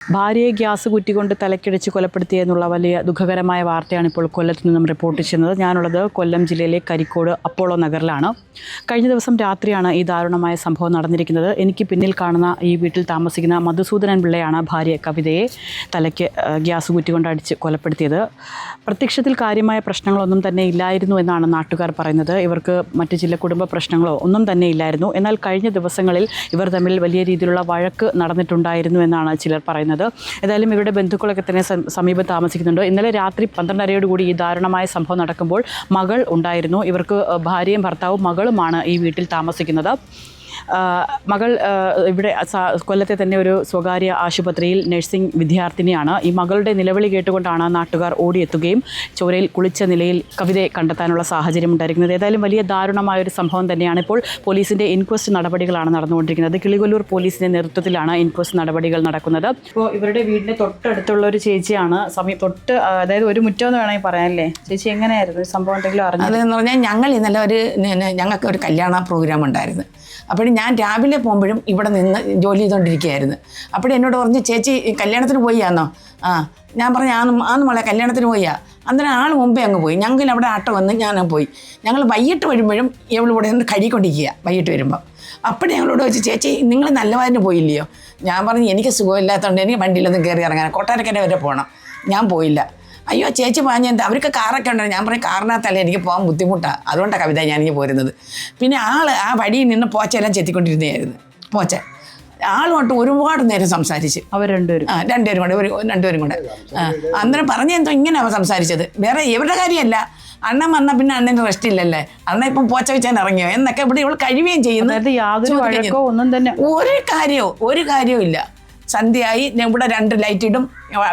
ഭാര്യയെ ഗ്യാസ് കുറ്റികൊണ്ട് തലക്കിടിച്ച് കൊലപ്പെടുത്തിയെന്നുള്ള വലിയ ദുഃഖകരമായ വാർത്തയാണ് ഇപ്പോൾ കൊല്ലത്ത് നിന്നും റിപ്പോർട്ട് ചെയ്യുന്നത്. ഞാനുള്ളത് കൊല്ലം ജില്ലയിലെ കരിക്കോട് അപ്പോളോ നഗറിലാണ്. കഴിഞ്ഞ ദിവസം രാത്രിയാണ് ഈ ദാരുണമായ സംഭവം നടന്നിരിക്കുന്നത്. എനിക്ക് പിന്നിൽ കാണുന്ന ഈ വീട്ടിൽ താമസിക്കുന്ന മധുസൂദനൻ പിള്ളയാണ് ഭാര്യ കവിതയെ തലയ്ക്ക് ഗ്യാസ് കുറ്റികൊണ്ട് അടിച്ച് കൊലപ്പെടുത്തിയത്. പ്രത്യക്ഷത്തിൽ കാര്യമായ പ്രശ്നങ്ങളൊന്നും തന്നെ ഇല്ലായിരുന്നു എന്നാണ് നാട്ടുകാർ പറയുന്നത്. ഇവർക്ക് മറ്റ് ചില കുടുംബ പ്രശ്നങ്ങളോ ഒന്നും തന്നെ ഇല്ലായിരുന്നു. എന്നാൽ കഴിഞ്ഞ ദിവസങ്ങളിൽ ഇവർ തമ്മിൽ വലിയ രീതിയിലുള്ള വഴക്ക് നടന്നിട്ടുണ്ടായിരുന്നു എന്നാണ് ചിലർ പറയുന്നത്. ഏതായാലും ഇവരുടെ ബന്ധുക്കളൊക്കെ തന്നെ സമീപം താമസിക്കുന്നുണ്ട്. ഇന്നലെ രാത്രി പന്ത്രണ്ടരയോടുകൂടി ഈ ദാരുണമായ സംഭവം നടക്കുമ്പോൾ മകൾ ഉണ്ടായിരുന്നു. ഇവർക്ക് ഭാര്യയും ഭർത്താവും മകളുമാണ് ഈ വീട്ടിൽ താമസിക്കുന്നത്. മകൾ ഇവിടെ കൊല്ലത്തെ തന്നെ ഒരു സ്വകാര്യ ആശുപത്രിയിൽ നഴ്സിംഗ് വിദ്യാർത്ഥിനിയാണ്. ഈ മകളുടെ നിലവിളി കേട്ടുകൊണ്ടാണ് നാട്ടുകാർ ഓടിയെത്തുകയും ചോരയിൽ കുളിച്ച നിലയിൽ കവിതയെ കണ്ടെത്താനുള്ള സാഹചര്യം ഉണ്ടായിരിക്കുന്നത്. ഏതായാലും വലിയ ദാരുണമായ ഒരു സംഭവം തന്നെയാണ് ഇപ്പോൾ പോലീസിന്റെ ഇൻക്വസ്റ്റ് നടപടികളാണ് നടന്നുകൊണ്ടിരിക്കുന്നത്. കിളികൊല്ലൂർ പോലീസിന്റെ നേതൃത്വത്തിലാണ് ഇൻക്വസ്റ്റ് നടപടികൾ നടക്കുന്നത്. ഇപ്പോൾ ഇവരുടെ വീടിന്റെ തൊട്ടടുത്തുള്ള ഒരു ചേച്ചിയാണ്. സമയം തൊട്ട് അതായത് ഒരു മുറ്റം എന്ന് വേണമെങ്കിൽ പറയാനല്ലേ? ചേച്ചി എങ്ങനെയായിരുന്നു? സംഭവം എന്തെങ്കിലും അറിഞ്ഞു അതെന്ന് പറഞ്ഞാൽ ഞങ്ങൾ ഇന്നലെ ഒരു ഞങ്ങൾക്ക് ഒരു കല്യാണ പ്രോഗ്രാം ഉണ്ടായിരുന്നു. അപ്പോഴും ഞാൻ രാവിലെ പോകുമ്പോഴും ഇവിടെ നിന്ന് ജോലി ചെയ്തുകൊണ്ടിരിക്കുകയായിരുന്നു അപ്പോഴും എന്നോട് പറഞ്ഞു ചേച്ചി കല്യാണത്തിന് പോയിയാന്നോ? ആ ഞാൻ പറഞ്ഞു ആന്ന് ആന്ന് മോളെ കല്യാണത്തിന് പോയാ അന്നേരം ആൾ മുമ്പേ അങ്ങ് പോയി. ഞങ്ങൾ അവിടെ ആട്ടോ വന്ന് ഞാൻ പോയി. ഞങ്ങൾ വൈകിട്ട് വരുമ്പോഴും ഇവളിവിടെ നിന്ന് കഴിക്കൊണ്ടിരിക്കുക വൈകിട്ട് വരുമ്പോൾ അപ്പോൾ ഞങ്ങളോട് വെച്ച് ചേച്ചി നിങ്ങൾ നല്ലവാതിന് പോയില്ലയോ? ഞാൻ പറഞ്ഞു എനിക്ക് സുഖമില്ലാത്തതുകൊണ്ട് എനിക്ക് വണ്ടിയിലൊന്നും കയറി ഇറങ്ങാൻ കൊട്ടാരക്കര വരെ പോകണം ഞാൻ പോയില്ല. അയ്യോ ചേച്ചി പറഞ്ഞ എന്താ? അവർക്ക് കാറൊക്കെ ഉണ്ടോ ഞാൻ പറയും കാറിനകത്തല്ലേ എനിക്ക് പോകാൻ ബുദ്ധിമുട്ടാണ് അതുകൊണ്ടാണ് കവിത ഞാനിങ്ങനെ പോരുന്നത്. പിന്നെ ആൾ ആ വഴിയിൽ നിന്ന് പോച്ചയെല്ലാം ചെത്തിക്കൊണ്ടിരുന്നതായിരുന്നു. പോച്ച. ആളുമായിട്ട് ഒരുപാട് നേരം സംസാരിച്ച്. അവർ രണ്ടുപേരും. ആ രണ്ടുപേരും കൂടെ ഒരു രണ്ടുപേരും കൂടെ ആ അന്നേരം പറഞ്ഞ എന്തോ ഇങ്ങനെ അവ സംസാരിച്ചത്. വേറെ ഇവരുടെ കാര്യമല്ല. അണ്ണൻ വന്നാൽ പിന്നെ അണ്ണന് റെസ്റ്റ് ഇല്ലല്ലേ? അണ്ണ ഇപ്പം പോച്ച വെച്ചാൽ ഇറങ്ങിയോ? എന്നൊക്കെ ഇവിടെ ഇവൾ കഴിയുകയും ചെയ്യുന്നത് യാതൊരു ഒന്നും തന്നെ. ഒരു കാര്യവും ഒരു കാര്യവും ഇല്ല. സന്ധ്യയായി ഞാൻ ഇവിടെ രണ്ട് ലൈറ്റ് ഇടും.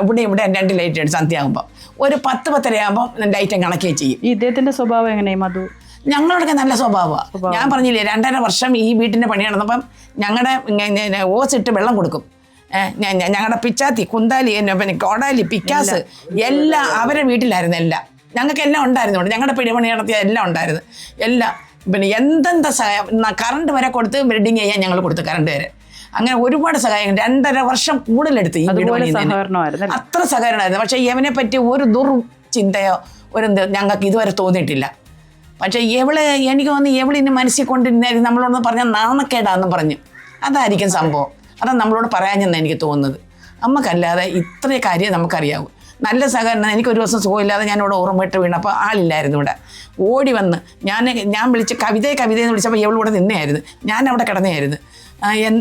ഇവിടെ ഇവിടെ രണ്ട് ലൈറ്റ് ഇടും സന്ധ്യ ആകുമ്പോൾ ഒരു പത്ത് പത്തരയാകുമ്പോൾ ലൈറ്റ് കണക്കേ ചെയ്യും. ഈ ഇദ്ദേഹത്തിന്റെ സ്വഭാവം എങ്ങനെയും മധു? ഞങ്ങളോടൊക്കെ നല്ല സ്വഭാവമാണ് ഞാൻ പറഞ്ഞില്ലേ രണ്ടര വർഷം ഈ വീട്ടിന്റെ പണി നടന്നപ്പം ഞങ്ങളുടെ ഓസ് ഇട്ട് വെള്ളം കൊടുക്കും. ഞങ്ങളുടെ പിച്ചാത്തി കുന്താലി എന്നെ പിന്നെ കോടാലി പിക്കാസ് എല്ലാം. അവരെ വീട്ടിലായിരുന്നു എല്ലാം. ഞങ്ങൾക്ക് എല്ലാം ഉണ്ടായിരുന്നു ഇവിടെ. ഞങ്ങളുടെ പിടിപണി നടത്തിയ എല്ലാം ഉണ്ടായിരുന്നു. എല്ലാം പിന്നെ എന്തെന്താ സഹായം കറണ്ട് വരെ കൊടുത്ത് ബ്രെഡിങ് ചെയ്യാൻ ഞങ്ങൾ കൊടുത്തു കറണ്ട് വരെ. അങ്ങനെ ഒരുപാട് സഹായം. രണ്ടര വർഷം കൂടുതലെടുത്ത് ഈ വീട് പണിയുന്നതിന്. അത്ര സഹകരണമായിരുന്നു. പക്ഷേ യവനെ പറ്റി ഒരു ദുർചിന്തയോ ഒരു ഞങ്ങൾക്ക് ഇതുവരെ തോന്നിയിട്ടില്ല. പക്ഷേ എവൾ എനിക്ക് തോന്നി ഇനി മനസ്സിൽ കൊണ്ടിരുന്നായിരുന്നു നമ്മളോടൊന്ന് പറഞ്ഞാൽ നാണക്കേടാന്ന് പറഞ്ഞു. അതായിരിക്കും സംഭവം. അതാണ് നമ്മളോട് പറയാഞ്ഞെന്നാണ് എനിക്ക് തോന്നുന്നത്. നമുക്കല്ലാതെ ഇത്രയും കാര്യം നമുക്കറിയാവൂ. നല്ല സഹകരണം. എനിക്ക് ഒരു ദിവസം സുഖമില്ലാതെ ഞാൻ ഇവിടെ ഓർമ്മയിട്ട് വീണപ്പോൾ ആളില്ലായിരുന്നു ഇവിടെ. ഓടി വന്ന് ഞാൻ ഞാൻ വിളിച്ച് കവിതയെ എന്ന് വിളിച്ചപ്പോൾ ഇവളിവിടെ നിന്നെയായിരുന്നു. ഞാൻ അവിടെ കിടന്നെയായിരുന്നു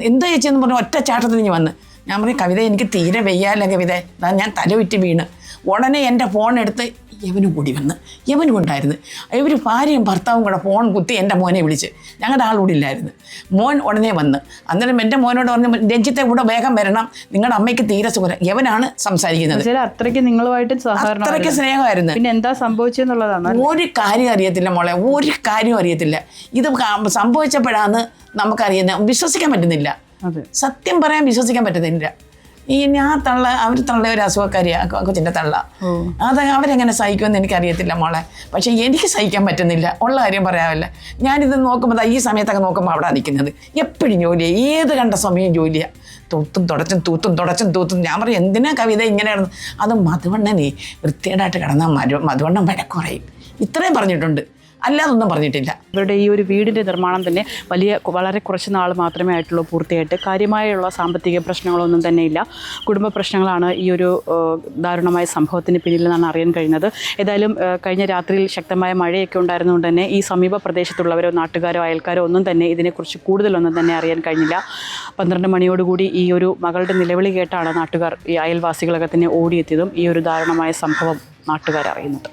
എന്ത് ചേച്ചിയെന്ന് പറഞ്ഞു ഒറ്റ ചാട്ടത്തിൽ ഞാൻ വന്ന്. ഞാൻ പറഞ്ഞു കവിത എനിക്ക് തീരെ വെയ്യാല്ല കവിത. ഞാൻ തല വിറ്റ് വീണ്. ഉടനെ എന്റെ ഫോൺ എടുത്ത് യവനും കൂടി വന്ന് യവനും ഉണ്ടായിരുന്നു. ഇവർ ഭാര്യയും ഭർത്താവും കൂടെ ഫോൺ കുത്തി എന്റെ മോനെ വിളിച്ച്. ഞങ്ങളുടെ ആളുകൂടി ഇല്ലായിരുന്നു. മോൻ ഉടനെ വന്ന് അന്നേരം എന്റെ മോനോട് പറഞ്ഞു രഞ്ജിത്തെ കൂടെ വേഗം വരണം. നിങ്ങളുടെ അമ്മയ്ക്ക് തീരെ സുഖം യവനാണ് സംസാരിക്കുന്നത്. അത്രയ്ക്ക് നിങ്ങളുമായിട്ട് അത്രയ്ക്ക് സ്നേഹമായിരുന്നു. പിന്നെ എന്താ സംഭവിച്ചെന്നുള്ളതാണ് ഒരു കാര്യം അറിയത്തില്ല മോളെ ഒരു കാര്യം അറിയത്തില്ല. ഇത് സംഭവിച്ചപ്പോഴാണ് നമുക്കറിയുന്നത് വിശ്വസിക്കാൻ പറ്റുന്നില്ല. സത്യം പറയാൻ വിശ്വസിക്കാൻ പറ്റുന്നില്ല. ഈ ഞാൻ തള്ള അവർ തള്ള ഒരു അസുഖക്കാരിയാ കൊ- കൊച്ചിന്റെ തള്ള. അത് അവരെങ്ങനെ സഹിക്കുമെന്ന് എനിക്കറിയത്തില്ല മോളെ. പക്ഷേ എനിക്ക് സഹിക്കാൻ പറ്റുന്നില്ല. ഉള്ള കാര്യം പറയാമല്ല ഞാനിത് നോക്കുമ്പോൾ ഈ സമയത്തൊക്കെ നോക്കുമ്പോൾ അവിടെ നിൽക്കുന്നത്. എപ്പോഴും ജോലിയാണ് ഏത് കണ്ട സമയം ജോലിയാ. തൂത്തും തുടച്ചും തൂത്തും തുടച്ചും തൂത്തും. ഞാൻ പറയും എന്തിനാ കവിത ഇങ്ങനെ കിടന്ന്? അത് മധുവണ്ണനെ വൃത്തികേടായിട്ട് കിടന്നാൽ മധു മധുവണ്ണം വഴക്കുറയും ഇത്രയും പറഞ്ഞിട്ടുണ്ട്. അല്ലാതൊന്നും പറഞ്ഞിട്ടില്ല. ഇവരുടെ ഈ ഒരു വീടിന്റെ നിർമ്മാണം തന്നെ വലിയ വളരെ കുറച്ച് നാൾ മാത്രമേ ആയിട്ടുള്ളൂ പൂർത്തിയായിട്ട്. കാര്യമായുള്ള സാമ്പത്തിക പ്രശ്നങ്ങളൊന്നും തന്നെ ഇല്ല. കുടുംബ പ്രശ്നങ്ങളാണ് ഈ ഒരു ദാരുണമായ സംഭവത്തിന് പിന്നിലെന്നാണ് അറിയാൻ കഴിഞ്ഞത് ഏതായാലും കഴിഞ്ഞ രാത്രിയിൽ ശക്തമായ മഴയൊക്കെ ഉണ്ടായിരുന്നുകൊണ്ട് തന്നെ ഈ സമീപ പ്രദേശത്തുള്ളവരോ നാട്ടുകാരോ അയൽക്കാരോ ഒന്നും തന്നെ ഇതിനെക്കുറിച്ച് കൂടുതലൊന്നും തന്നെ അറിയാൻ കഴിഞ്ഞില്ല. പന്ത്രണ്ട് മണിയോടുകൂടി ഈ ഒരു മകളുടെ നിലവിളി കേട്ടാണ് നാട്ടുകാർ ഈ അയൽവാസികളൊക്കെ തന്നെ ഓടിയെത്തിയതും ഈ ഒരു ദാരുണമായ സംഭവം നാട്ടുകാർ അറിയുന്നത്.